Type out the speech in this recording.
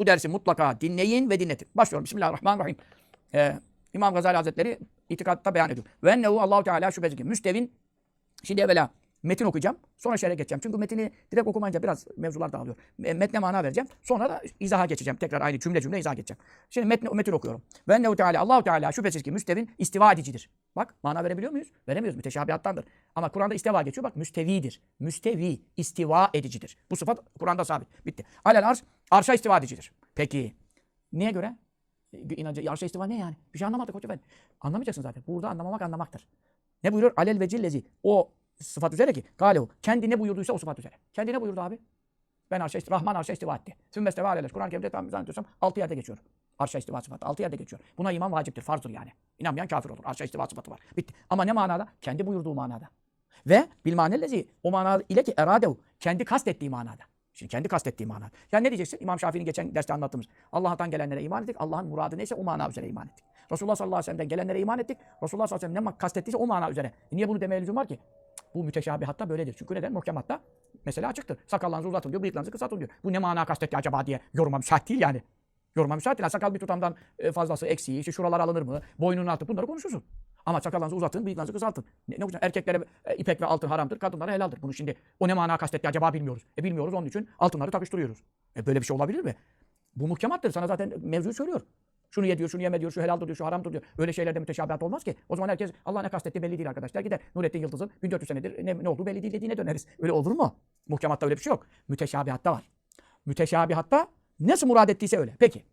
Bu dersi mutlaka dinleyin ve dinletin. Başlıyorum. Bismillahirrahmanirrahim. Ee, İmam Gazali Hazretleri itikatta beyan ediyor. Ve ennehu Allahu Teala şüphesiz ki müstevin. Şimdi evvela metin okuyacağım. Sonra şerhe geçeceğim. Çünkü metini direkt okumayınca biraz mevzular dağılıyor. Metne mana vereceğim. Sonra da izaha geçeceğim. Tekrar aynı cümle cümle izaha geçeceğim. Şimdi metni, metin okuyorum. Ve ennehu Teala Allahu Teala şüphesiz ki müstevin istiva edicidir. Bak mana verebiliyor muyuz? Veremiyoruz. Müteşabihattandır. Ama Kur'an'da istiva geçiyor. Bak müstevidir. Müstevi, istiva edicidir. Bu sıfat Kur'an'da sabit. Bitti. Alel arş, arşa istiva edicidir. Peki. Niye göre? İnancı, arşa istiva ne yani? Bir şey anlamadık hoca ben. Anlamayacaksın zaten. Burada anlamamak anlamaktır. Ne buyuruyor? Alel ve cillezi. O sıfat üzere ki. Galehu. Kendi ne buyurduysa o sıfat üzere. Kendi ne buyurdu abi? Ben arşa istiva, Rahman arşa istiva etti. Sümmesteve aleleş. Kur'an-ı Kerim'de tam zannediyorsam 6 yerde geçiyor. Arşa istiva sıfatı. 6 yerde geçiyor. Buna iman vaciptir. Farzdır yani. İnanmayan kafir olur. Arşa istiva sıfatı var. Bitti. Ama ne manada? Kendi buyurduğu manada. Ve bil manellezi o manada ile ki eradehu. Kendi kastettiği manada. Şimdi kendi kastettiği manada. Yani ne diyeceksin? İmam Şafii'nin geçen derste anlattığımız. Allah'tan gelenlere iman ettik. Allah'ın muradı neyse o mana üzere iman ettik. Resulullah sallallahu aleyhi ve sellem'den gelenlere iman ettik. Resulullah sallallahu aleyhi ve sellem ne kastettiyse o mana üzere. E niye bunu demeye lüzum var ki? Bu müteşabihatta böyledir. Çünkü neden? Muhkematta mesela açıktır. Sakallarınızı uzatın diyor, bıyıklarınızı kısaltın diyor. Bu ne mana kastetti acaba diye yoruma müsait değil yani. Yoruma müsait değil. Sakal bir tutamdan e, fazlası, eksiği, işte şuralar alınır mı, boynunun altı bunları konuşursun. Ama sakallarınızı uzatın, bıyıklarınızı kısaltın. Ne, ne olacak? Erkeklere e, ipek ve altın haramdır, kadınlara helaldir. Bunu şimdi o ne mana kastetti acaba bilmiyoruz. E bilmiyoruz onun için altınları takıştırıyoruz. E böyle bir şey olabilir mi? Bu muhkemattır. Sana zaten mevzuyu söylüyor. Şunu ye diyor, şunu yeme diyor, şu helaldir diyor, şu haramdır diyor. Öyle şeylerde müteşabihat olmaz ki. O zaman herkes Allah ne kastettiği belli değil arkadaşlar. Gider Nurettin Yıldız'ın 1400 senedir ne, ne olduğu belli değil dediğine döneriz. Öyle olur mu? Muhkematta öyle bir şey yok. Müteşabihatta var. Müteşabihatta nasıl murad ettiyse öyle. Peki.